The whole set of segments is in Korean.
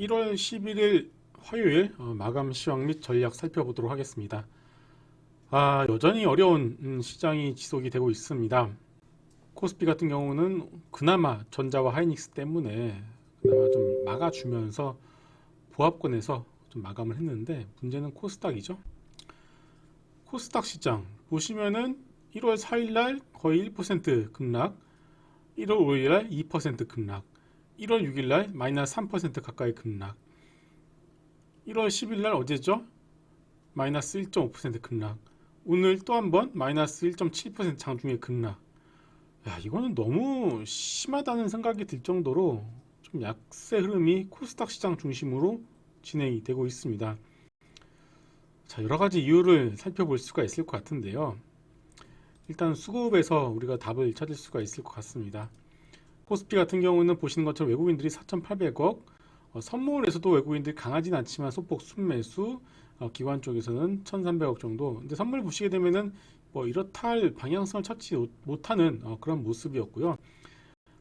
1월 11일 화요일 어, 마감 시황 및 전략 살펴보도록 하겠습니다. 아, 여전히 어려운 음, 시장이 지속이 되고 있습니다. 코스피 같은 경우는 그나마 전자와 하이닉스 때문에 그나마 좀 막아주면서 보합권에서 좀 마감을 했는데 문제는 코스닥이죠. 코스닥 시장 보시면은 1월 4일 날 거의 1% 급락, 1월 5일 날 2% 급락, 1월 6일 날 마이너스 3% 가까이 급락, 1월 10일 날 어제죠? 마이너스 1.5% 급락, 오늘 또 한 번 마이너스 1.7% 장중에 급락. 야, 이거는 너무 심하다는 생각이 들 정도로 좀 약세 흐름이 코스닥 시장 중심으로 진행이 되고 있습니다. 자, 여러 가지 이유를 살펴볼 수가 있을 것 같은데요. 일단 수급에서 우리가 답을 찾을 수가 있을 것 같습니다. 코스피 같은 경우는 보시는 것처럼 외국인들이 4,800억, 어, 선물에서도 외국인들이 강하진 않지만 소폭 순매수, 어, 기관 쪽에서는 1,300억 정도. 근데 선물 보시게 되면은 뭐 이렇다 할 방향성을 찾지 못하는 어, 그런 모습이었고요.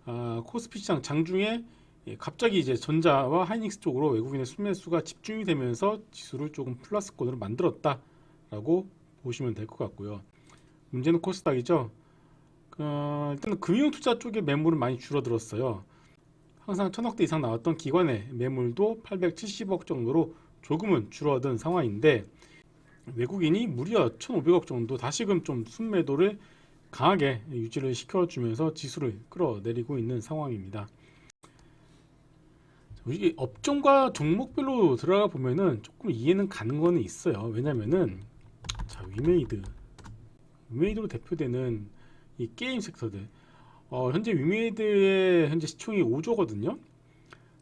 아, 코스피 시장 장중에 예, 갑자기 이제 전자와 하이닉스 쪽으로 외국인의 순매수가 집중이 되면서 지수를 조금 플러스권으로 만들었다라고 보시면 될 것 같고요. 문제는 코스닥이죠. 어, 일단 금융 투자 쪽의 매물은 많이 줄어들었어요. 항상 천억대 이상 나왔던 기관의 매물도 870억 정도로 조금은 줄어든 상황인데 외국인이 무려 1,500억 정도 다시금 좀 순매도를 강하게 유지를 시켜주면서 지수를 끌어내리고 있는 상황입니다. 이게 업종과 종목별로 들어가 보면은 조금 이해는 가는 거는 있어요. 왜냐면은 자 위메이드 위메이드로 대표되는 이 게임 섹터들 어, 현재 위메이드의 현재 시총이 5조거든요.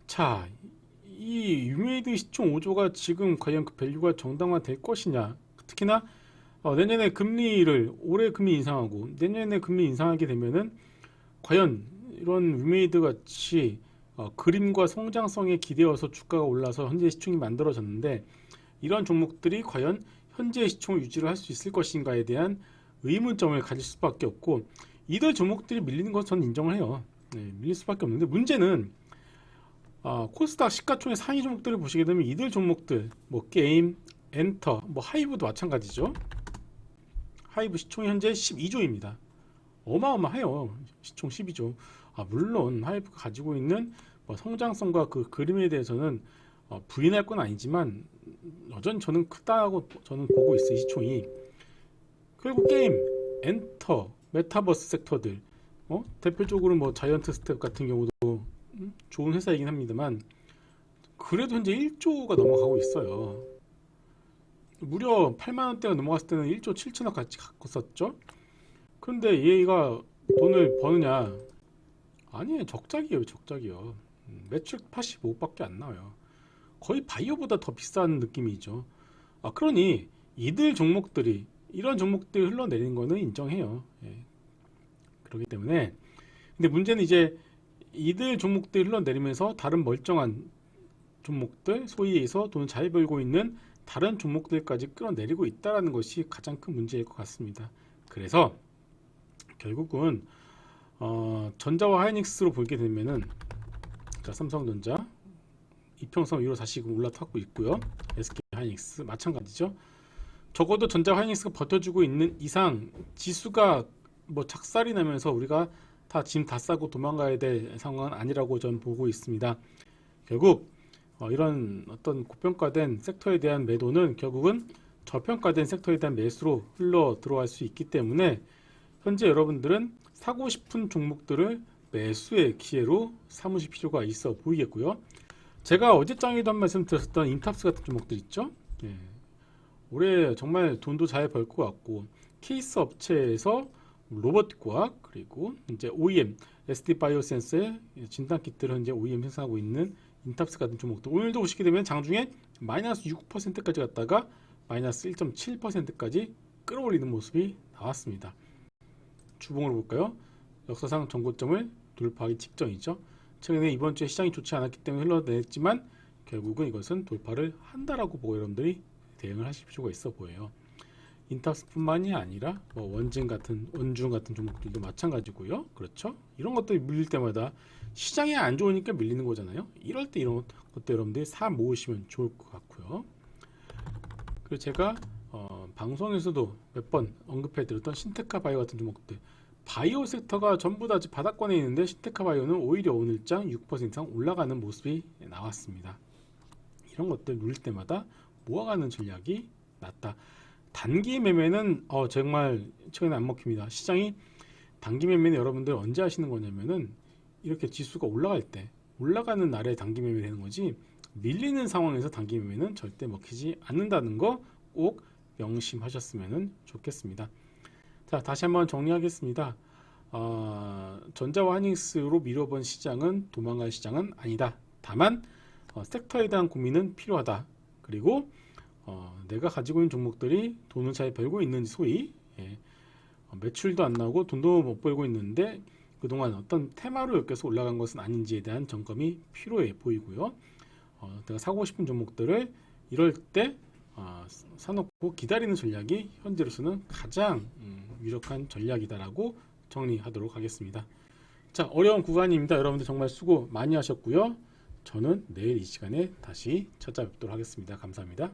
자, 이 위메이드 시총 5조가 지금 과연 그 밸류가 정당화 될 것이냐? 특히나 어, 내년에 금리를 올해 금리 인상하고 내년에 금리 인상하게 되면은 과연 이런 위메이드 같이 어, 그림과 성장성에 기대어서 주가가 올라서 현재 시총이 만들어졌는데 이런 종목들이 과연 현재 시총을 유지를 할 수 있을 것인가에 대한 의문점을 가질 수밖에 없고 이들 종목들이 밀리는 건 저는 인정을 해요. 네, 밀릴 수밖에 없는데 문제는 어, 코스닥 시가총액 상위 종목들을 보시게 되면 이들 종목들 뭐 게임, 엔터, 뭐 하이브도 마찬가지죠. 하이브 시총이 현재 12조입니다. 어마어마해요. 시총 12조. 아, 물론 하이브가 가지고 있는 뭐 성장성과 그 그림에 대해서는 어, 부인할 건 아니지만 여전히 저는 크다고 저는 보고 있어요. 이 시총이. 그리고 게임, 엔터, 메타버스 섹터들 어? 대표적으로 뭐 자이언트 스텝 같은 경우도 음? 좋은 회사이긴 합니다만 그래도 현재 1조가 넘어가고 있어요. 무려 8만 원대가 넘어갔을 때는 1조 7천억 같이 갖고 썼죠. 그런데 얘가 돈을 버느냐? 아니에요. 적작이에요. 적작이요. 음, 매출 85밖에 안 나와요. 거의 바이오보다 더 비싼 느낌이죠. 아, 그러니 이들 종목들이 이런 종목들 흘러내리는 거는 인정해요. 예. 그렇기 때문에 근데 문제는 이제 이들 종목들 흘러내리면서 다른 멀쩡한 종목들 소위 해서 돈을 잘 벌고 있는 다른 종목들까지 끌어내리고 있다는 것이 가장 큰 문제일 것 같습니다. 그래서 결국은 어, 전자와 하이닉스로 보게 되면은 자, 삼성전자 이평선 위로 다시 올라타고 있고요. SK 하이닉스 마찬가지죠. 적어도 전자 하이닉스가 버텨주고 있는 이상 지수가 뭐 착살이 나면서 우리가 다 짐 다 싸고 도망가야 될 상황은 아니라고 저는 보고 있습니다. 결국 어, 이런 어떤 고평가된 섹터에 대한 매도는 결국은 저평가된 섹터에 대한 매수로 흘러 들어갈 수 있기 때문에 현재 여러분들은 사고 싶은 종목들을 매수의 기회로 삼으실 필요가 있어 보이겠고요. 제가 어제장에도 한 말씀 드렸었던 인탑스 같은 종목들 있죠. 예. 올해 정말 돈도 잘 벌 것 같고 케이스 업체에서 로봇과학 그리고 이제 OEM SD 바이오센스의 진단 키트를 현재 OEM 생산하고 있는 인탑스 같은 종목들 오늘도 보시게 되면 장중에 마이너스 6%까지 갔다가 마이너스 1.7%까지 끌어올리는 모습이 나왔습니다. 주봉으로 볼까요? 역사상 전고점을 돌파하기 직전이죠. 최근에 이번 주에 시장이 좋지 않았기 때문에 흘러냈지만 결국은 이것은 돌파를 한다라고 보고 여러분들이 대응을 하실 필요가 있어 보여요. 인탁스뿐만이 아니라 뭐 원진 같은 원중 같은 종목들도 마찬가지고요. 그렇죠? 이런 것들이 밀릴 때마다 시장이 안 좋으니까 밀리는 거잖아요. 이럴 때 이런 것들 여러분들이 사 모으시면 좋을 것 같고요. 그리고 제가 어, 방송에서도 몇 번 언급해드렸던 신테카 바이오 같은 종목들 바이오 섹터가 전부 다 바닥권에 있는데 신테카 바이오는 오히려 오늘장 6% 이상 올라가는 모습이 나왔습니다. 이런 것들 누릴 때마다 모아가는 전략이 낫다. 단기 매매는 어, 정말 최근에 안 먹힙니다. 시장이 단기 매매는 여러분들 언제 하시는 거냐면은 이렇게 지수가 올라갈 때 올라가는 날에 단기 매매 되는 거지 밀리는 상황에서 단기 매매는 절대 먹히지 않는다는 거 꼭 명심하셨으면 좋겠습니다. 자 다시 한번 정리하겠습니다. 어, 전자와 하닉스로 미뤄본 시장은 도망갈 시장은 아니다. 다만 어, 섹터에 대한 고민은 필요하다. 그리고 어, 내가 가지고 있는 종목들이 돈을 잘 벌고 있는지 소위 예, 어, 매출도 안 나오고 돈도 못 벌고 있는데 그동안 어떤 테마로 엮여서 올라간 것은 아닌지에 대한 점검이 필요해 보이고요. 어, 내가 사고 싶은 종목들을 이럴 때 어, 사놓고 기다리는 전략이 현재로서는 가장 음, 유력한 전략이다라고 정리하도록 하겠습니다. 자, 어려운 구간입니다. 여러분들 정말 수고 많이 하셨고요. 저는 내일 이 시간에 다시 찾아뵙도록 하겠습니다. 감사합니다.